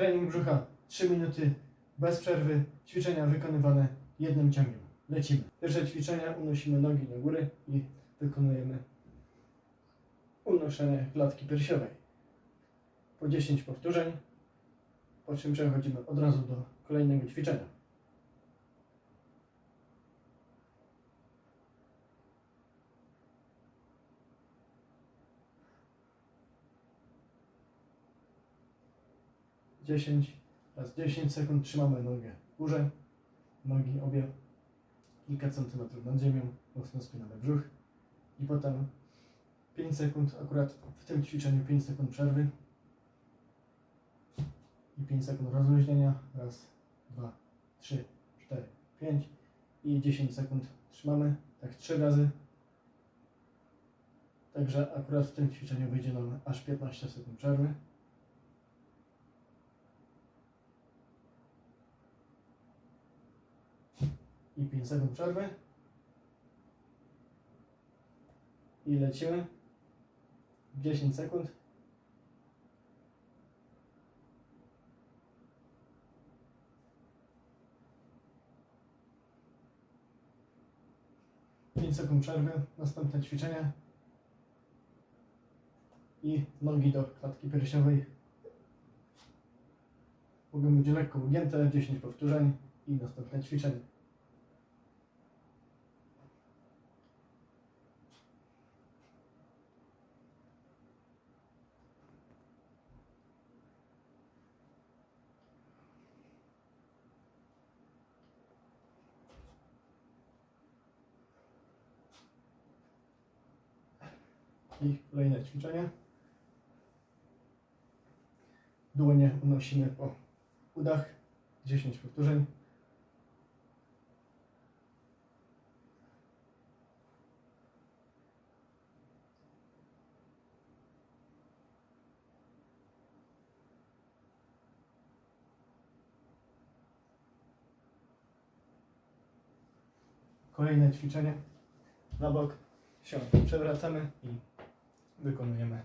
Trening brzucha 3 minuty bez przerwy. Ćwiczenia wykonywane jednym ciągiem. Lecimy. Pierwsze ćwiczenie unosimy nogi do góry i wykonujemy unoszenie klatki piersiowej. Po 10 powtórzeń, po czym przechodzimy od razu do kolejnego ćwiczenia. Dziesięć raz 10 sekund trzymamy nogę w górze, nogi obie kilka centymetrów nad ziemią, mocno spinamy brzuch i potem 5 sekund, akurat w tym ćwiczeniu 5 sekund przerwy i 5 sekund rozluźnienia. Raz, dwa, trzy, cztery, pięć i 10 sekund trzymamy, tak 3 razy. Także akurat w tym ćwiczeniu wyjdzie nam aż 15 sekund przerwy. I 5 sekund przerwy. I lecimy. 10 sekund. Pięć sekund przerwy, następne ćwiczenie i nogi do klatki piersiowej. Mogą być lekko ugięte, 10 powtórzeń i następne ćwiczenie. I kolejne ćwiczenie. Dłonie unosimy po udach. 10 powtórzeń. Kolejne ćwiczenie. Na bok się przewracamy i wykonujemy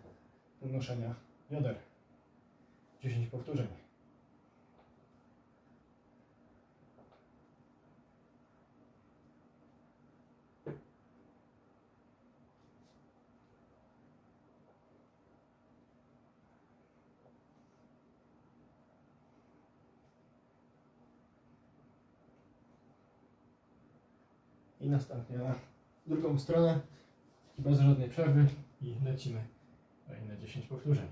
unoszenia joder. 10 powtórzeń. I następnie na drugą stronę bez żadnej przerwy i lecimy kolejne 10 powtórzeń.